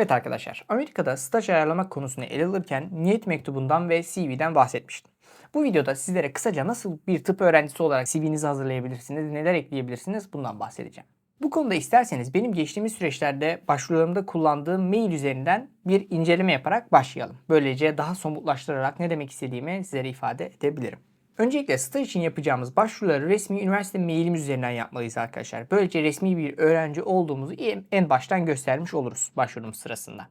Evet arkadaşlar, Amerika'da staj ayarlamak konusunu ele alırken niyet mektubundan ve CV'den bahsetmiştim. Bu videoda sizlere kısaca nasıl bir tıp öğrencisi olarak CV'nizi hazırlayabilirsiniz, neler ekleyebilirsiniz bundan bahsedeceğim. Bu konuda isterseniz benim geçtiğimiz süreçlerde başvurularımda kullandığım mail üzerinden bir inceleme yaparak başlayalım. Böylece daha somutlaştırarak ne demek istediğimi sizlere ifade edebilirim. Öncelikle staj için yapacağımız başvuruları resmi üniversite mailimiz üzerinden yapmalıyız arkadaşlar. Böylece resmi bir öğrenci olduğumuzu en baştan göstermiş oluruz başvurumuz sırasında.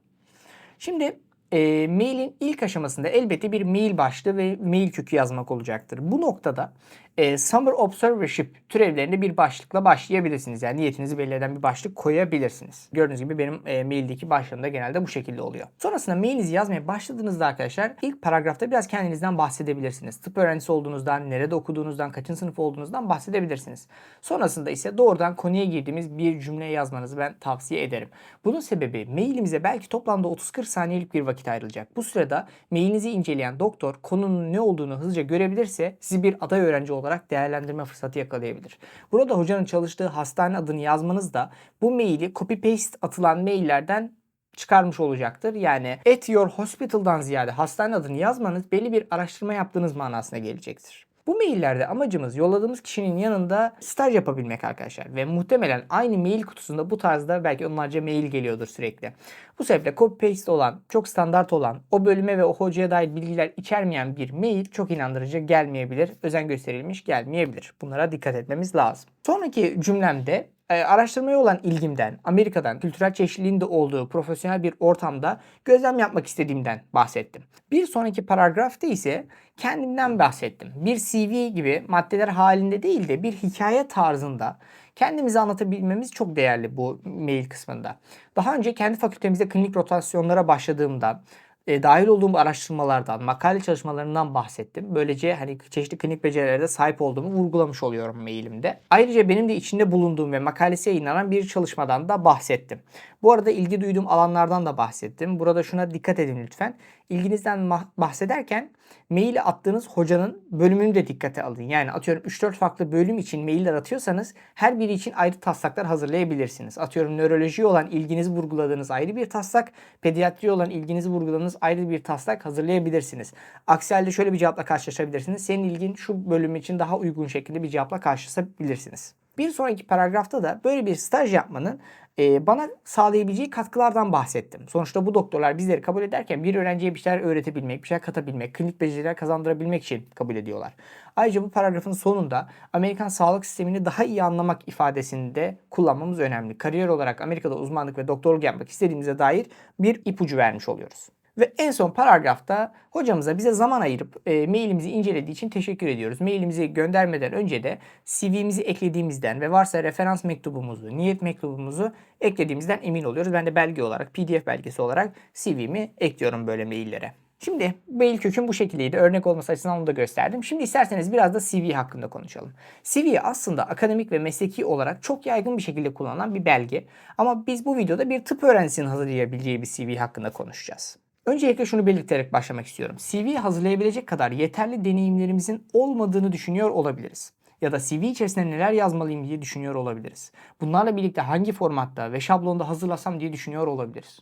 Şimdi e, mailin ilk aşamasında elbette bir mail başlığı ve mail kökü yazmak olacaktır. Bu noktada e, Summer Observership türevlerinde bir başlıkla başlayabilirsiniz. Yani niyetinizi belli eden bir başlık koyabilirsiniz. Gördüğünüz gibi benim e, maildeki başlığım da genelde bu şekilde oluyor. Sonrasında mailinizi yazmaya başladığınızda arkadaşlar ilk paragrafta biraz kendinizden bahsedebilirsiniz. Tıp öğrencisi olduğunuzdan, nerede okuduğunuzdan, kaçıncı sınıf olduğunuzdan bahsedebilirsiniz. Sonrasında ise doğrudan konuya girdiğimiz bir cümle yazmanızı ben tavsiye ederim. Bunun sebebi mailimize belki toplamda 30-40 saniyelik bir vakit ayrılacak. Bu sırada mailinizi inceleyen doktor konunun ne olduğunu hızlıca görebilirse sizi bir aday öğrenci olarak değerlendirme fırsatı yakalayabilir. Burada hocanın çalıştığı hastane adını yazmanız da bu maili copy paste atılan maillerden çıkarmış olacaktır. Yani at your hospital'dan ziyade hastane adını yazmanız belli bir araştırma yaptığınız manasına gelecektir. Bu maillerde amacımız yolladığımız kişinin yanında staj yapabilmek arkadaşlar. Ve muhtemelen aynı mail kutusunda bu tarzda belki onlarca mail geliyordur sürekli. Bu sebeple copy paste olan, çok standart olan, o bölüme ve o hocaya dair bilgiler içermeyen bir mail çok inandırıcı gelmeyebilir. Özen gösterilmiş gelmeyebilir. Bunlara dikkat etmemiz lazım. Sonraki cümlemde e, araştırmaya olan ilgimden, Amerika'dan, kültürel çeşitliliğin de olduğu profesyonel bir ortamda gözlem yapmak istediğimden bahsettim. Bir sonraki paragrafta ise kendimden bahsettim. Bir CV gibi maddeler halinde değil de bir hikaye tarzında kendimizi anlatabilmemiz çok değerli bu mail kısmında. Daha önce kendi fakültemizde klinik rotasyonlara başladığımda e, dahil olduğum araştırmalardan, makale çalışmalarından bahsettim. Böylece hani çeşitli klinik becerilerde sahip olduğumu vurgulamış oluyorum mailimde. Ayrıca benim de içinde bulunduğum ve makalesi yayınlanan bir çalışmadan da bahsettim. Bu arada ilgi duyduğum alanlardan da bahsettim. Burada şuna dikkat edin lütfen. İlginizden bahsederken mail attığınız hocanın bölümünü de dikkate alın. Yani atıyorum 3-4 farklı bölüm için mailler atıyorsanız her biri için ayrı taslaklar hazırlayabilirsiniz. Atıyorum nöroloji olan ilginizi vurguladığınız ayrı bir taslak, pediatri olan ilginizi vurguladığınız ayrı bir taslak hazırlayabilirsiniz. Aksi halde şöyle bir cevapla karşılaşabilirsiniz. Senin ilgin şu bölüm için daha uygun şekilde bir cevapla karşılaşabilirsiniz. Bir sonraki paragrafta da böyle bir staj yapmanın e, bana sağlayabileceği katkılardan bahsettim. Sonuçta bu doktorlar bizleri kabul ederken bir öğrenciye bir şeyler öğretebilmek, bir şeyler katabilmek, klinik beceriler kazandırabilmek için kabul ediyorlar. Ayrıca bu paragrafın sonunda Amerikan sağlık sistemini daha iyi anlamak ifadesini de kullanmamız önemli. Kariyer olarak Amerika'da uzmanlık ve doktorluk yapmak istediğimize dair bir ipucu vermiş oluyoruz. Ve en son paragrafta hocamıza bize zaman ayırıp e, mailimizi incelediği için teşekkür ediyoruz. Mailimizi göndermeden önce de CV'mizi eklediğimizden ve varsa referans mektubumuzu, niyet mektubumuzu eklediğimizden emin oluyoruz. Ben de belge olarak, PDF belgesi olarak CV'mi ekliyorum böyle maillere. Şimdi mail köküm bu şekildeydi. Örnek olması açısından onu da gösterdim. Şimdi isterseniz biraz da CV hakkında konuşalım. CV aslında akademik ve mesleki olarak çok yaygın bir şekilde kullanılan bir belge. Ama biz bu videoda bir tıp öğrencisinin hazırlayabileceği bir CV hakkında konuşacağız. Öncelikle şunu belirterek başlamak istiyorum. CV hazırlayabilecek kadar yeterli deneyimlerimizin olmadığını düşünüyor olabiliriz. Ya da CV içerisinde neler yazmalıyım diye düşünüyor olabiliriz. Bunlarla birlikte hangi formatta ve şablonda hazırlasam diye düşünüyor olabiliriz.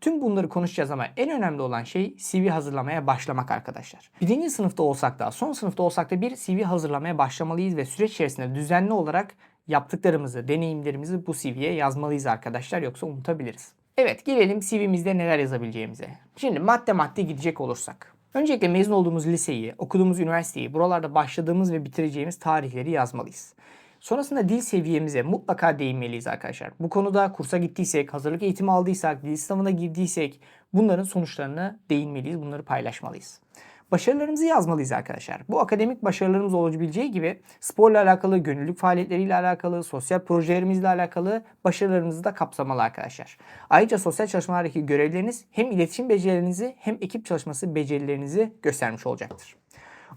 Tüm bunları konuşacağız ama en önemli olan şey CV hazırlamaya başlamak arkadaşlar. Birinci sınıfta olsak da son sınıfta olsak da bir CV hazırlamaya başlamalıyız ve süreç içerisinde düzenli olarak yaptıklarımızı, deneyimlerimizi bu CV'ye yazmalıyız arkadaşlar yoksa unutabiliriz. Evet gelelim CV'mizde neler yazabileceğimize. Şimdi madde madde gidecek olursak. Öncelikle mezun olduğumuz liseyi, okuduğumuz üniversiteyi, buralarda başladığımız ve bitireceğimiz tarihleri yazmalıyız. Sonrasında dil seviyemize mutlaka değinmeliyiz arkadaşlar. Bu konuda kursa gittiysek, hazırlık eğitimi aldıysak, dil sınavına girdiysek bunların sonuçlarına değinmeliyiz, bunları paylaşmalıyız. Başarılarımızı yazmalıyız arkadaşlar. Bu akademik başarılarımız olabileceği gibi sporla alakalı, gönüllülük faaliyetleriyle alakalı, sosyal projelerimizle alakalı başarılarımızı da kapsamalı arkadaşlar. Ayrıca sosyal çalışmalardaki görevleriniz hem iletişim becerilerinizi hem ekip çalışması becerilerinizi göstermiş olacaktır.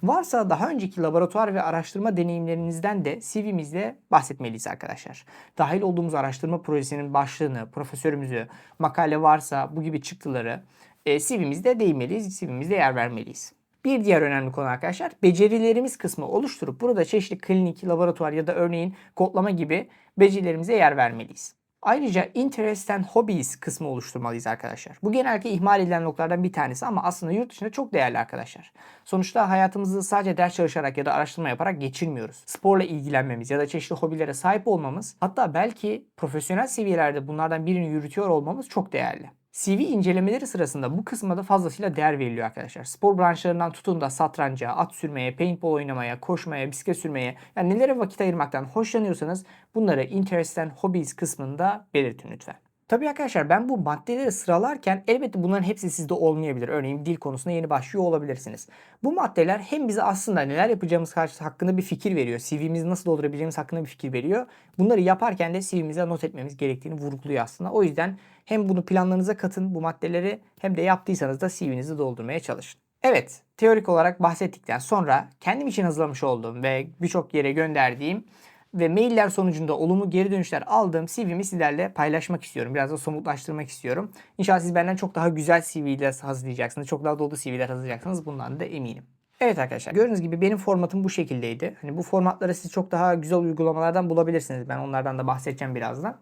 Varsa daha önceki laboratuvar ve araştırma deneyimlerinizden de CV'mizde bahsetmeliyiz arkadaşlar. Dahil olduğumuz araştırma projesinin başlığını, profesörümüzü, makale varsa bu gibi çıktıları e, CV'mizde değinmeliyiz, CV'mizde yer vermeliyiz. Bir diğer önemli konu arkadaşlar becerilerimiz kısmı oluşturup burada çeşitli klinik, laboratuvar ya da örneğin kodlama gibi becerilerimize yer vermeliyiz. Ayrıca interest and hobbies kısmı oluşturmalıyız arkadaşlar. Bu genellikle ihmal edilen noktalardan bir tanesi ama aslında yurt dışında çok değerli arkadaşlar. Sonuçta hayatımızı sadece ders çalışarak ya da araştırma yaparak geçirmiyoruz. Sporla ilgilenmemiz ya da çeşitli hobilere sahip olmamız hatta belki profesyonel seviyelerde bunlardan birini yürütüyor olmamız çok değerli. CV incelemeleri sırasında bu kısma da fazlasıyla değer veriliyor arkadaşlar. Spor branşlarından tutun da satranca, at sürmeye, paintball oynamaya, koşmaya, bisiklet sürmeye yani nelere vakit ayırmaktan hoşlanıyorsanız bunları interest and hobbies kısmında belirtin lütfen. Tabii arkadaşlar ben bu maddeleri sıralarken elbette bunların hepsi sizde olmayabilir. Örneğin dil konusunda yeni başlıyor olabilirsiniz. Bu maddeler hem bize aslında neler yapacağımız hakkında bir fikir veriyor. CV'mizi nasıl doldurabileceğimiz hakkında bir fikir veriyor. Bunları yaparken de CV'mize not etmemiz gerektiğini vurguluyor aslında. O yüzden hem bunu planlarınıza katın bu maddeleri hem de yaptıysanız da CV'nizi doldurmaya çalışın. Evet, teorik olarak bahsettikten sonra kendim için hazırlamış olduğum ve birçok yere gönderdiğim ve mailler sonucunda olumlu geri dönüşler aldığım CV'mi sizlerle paylaşmak istiyorum. Biraz da somutlaştırmak istiyorum. İnşallah siz benden çok daha güzel CV'ler hazırlayacaksınız. Çok daha dolu CV'ler hazırlayacaksınız. Bundan da eminim. Evet arkadaşlar gördüğünüz gibi benim formatım bu şekildeydi. Hani bu formatları siz çok daha güzel uygulamalardan bulabilirsiniz. Ben onlardan da bahsedeceğim birazdan.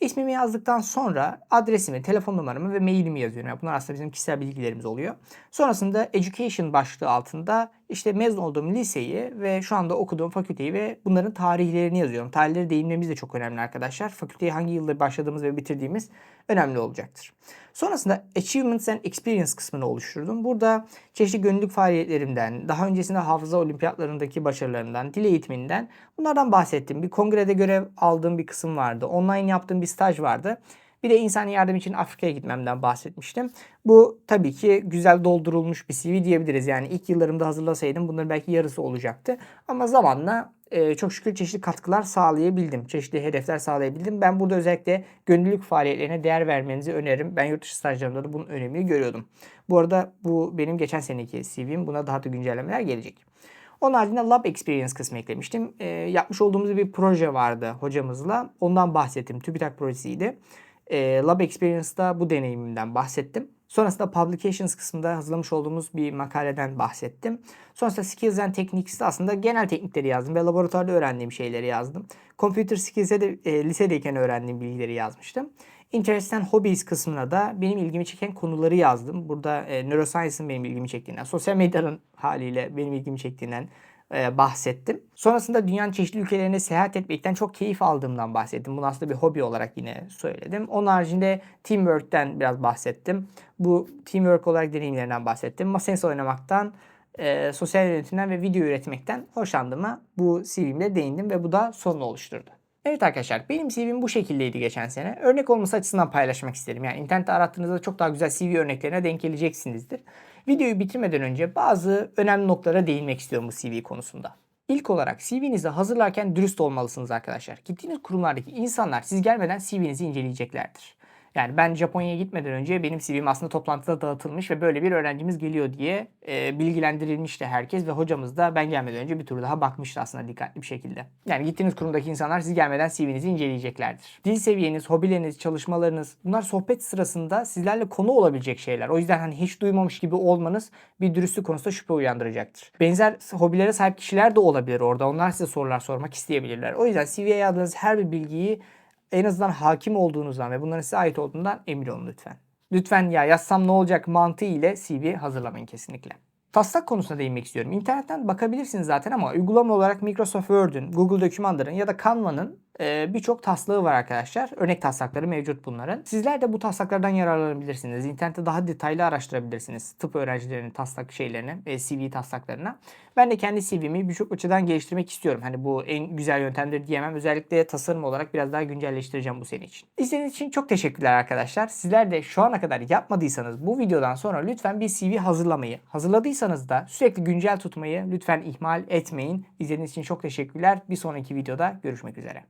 İsmimi yazdıktan sonra adresimi, telefon numaramı ve mailimi yazıyorum. Yani bunlar aslında bizim kişisel bilgilerimiz oluyor. Sonrasında education başlığı altında işte mezun olduğum liseyi ve şu anda okuduğum fakülteyi ve bunların tarihlerini yazıyorum. Tarihleri değinmemiz de çok önemli arkadaşlar. Fakülteye hangi yılda başladığımız ve bitirdiğimiz önemli olacaktır. Sonrasında Achievements and Experience kısmını oluşturdum. Burada çeşitli gönüllülük faaliyetlerimden, daha öncesinde hafıza olimpiyatlarındaki başarılarımdan, dil eğitiminden bunlardan bahsettim. Bir kongrede görev aldığım bir kısım vardı. Online yaptığım bir staj vardı. Bir de insan yardım için Afrika'ya gitmemden bahsetmiştim. Bu tabii ki güzel doldurulmuş bir CV diyebiliriz. Yani ilk yıllarımda hazırlasaydım bunların belki yarısı olacaktı. Ama zamanla e, çok şükür çeşitli katkılar sağlayabildim. Çeşitli hedefler sağlayabildim. Ben burada özellikle gönüllülük faaliyetlerine değer vermenizi öneririm. Ben yurt dışı stajlarımda da bunun önemini görüyordum. Bu arada bu benim geçen seneki CV'm. Buna daha da güncellemeler gelecek. Onun haricinde Lab Experience kısmı eklemiştim. E, yapmış olduğumuz bir proje vardı hocamızla. Ondan bahsettim. TÜBİTAK projesiydi. E, Lab Experience'da bu deneyimimden bahsettim. Sonrasında Publications kısmında hazırlamış olduğumuz bir makaleden bahsettim. Sonrasında Skills and Techniques'te aslında genel teknikleri yazdım ve laboratuvarda öğrendiğim şeyleri yazdım. Computer Skills'e de e, lisedeyken öğrendiğim bilgileri yazmıştım. Interest and Hobbies kısmına da benim ilgimi çeken konuları yazdım. Burada e, Neuroscience'ın benim ilgimi çektiğinden, sosyal medyanın haliyle benim ilgimi çektiğinden e, bahsettim. Sonrasında dünyanın çeşitli ülkelerine seyahat etmekten çok keyif aldığımdan bahsettim. Bunu aslında bir hobi olarak yine söyledim. Onun haricinde teamwork'ten biraz bahsettim. Bu teamwork olarak deneyimlerinden bahsettim. Masense oynamaktan, e, sosyal yönetimden ve video üretmekten hoşlandığıma bu CV'mde değindim ve bu da sonunu oluşturdu. Evet arkadaşlar benim CV'm bu şekildeydi geçen sene. Örnek olması açısından paylaşmak isterim. Yani internette arattığınızda çok daha güzel CV örneklerine denk geleceksinizdir. Videoyu bitirmeden önce bazı önemli noktalara değinmek istiyorum bu CV konusunda. İlk olarak CV'nizi hazırlarken dürüst olmalısınız arkadaşlar. Gittiğiniz kurumlardaki insanlar siz gelmeden CV'nizi inceleyeceklerdir. Yani ben Japonya'ya gitmeden önce benim CV'm aslında toplantıda dağıtılmış ve böyle bir öğrencimiz geliyor diye e, bilgilendirilmişti herkes ve hocamız da ben gelmeden önce bir tur daha bakmıştı aslında dikkatli bir şekilde. Yani gittiğiniz kurumdaki insanlar siz gelmeden CV'nizi inceleyeceklerdir. Dil seviyeniz, hobileriniz, çalışmalarınız bunlar sohbet sırasında sizlerle konu olabilecek şeyler. O yüzden hani hiç duymamış gibi olmanız bir dürüstlük konusunda şüphe uyandıracaktır. Benzer hobilere sahip kişiler de olabilir orada. Onlar size sorular sormak isteyebilirler. O yüzden CV'ye yazdığınız her bir bilgiyi en azından hakim olduğunuzdan ve bunların size ait olduğundan emin olun lütfen. Lütfen ya yazsam ne olacak mantığı ile CV hazırlamayın kesinlikle. Taslak konusuna değinmek istiyorum. İnternetten bakabilirsiniz zaten ama uygulama olarak Microsoft Word'ün, Google Dokümanlar'ın ya da Canva'nın birçok taslağı var arkadaşlar. Örnek taslakları mevcut bunların. Sizler de bu taslaklardan yararlanabilirsiniz. İnternette daha detaylı araştırabilirsiniz. Tıp öğrencilerinin taslak şeylerini, e, CV taslaklarına. Ben de kendi CV'mi birçok açıdan geliştirmek istiyorum. Hani bu en güzel yöntemdir diyemem. Özellikle tasarım olarak biraz daha güncelleştireceğim bu sene için. İzlediğiniz için çok teşekkürler arkadaşlar. Sizler de şu ana kadar yapmadıysanız bu videodan sonra lütfen bir CV hazırlamayı, hazırladıysanız da sürekli güncel tutmayı lütfen ihmal etmeyin. İzlediğiniz için çok teşekkürler. Bir sonraki videoda görüşmek üzere.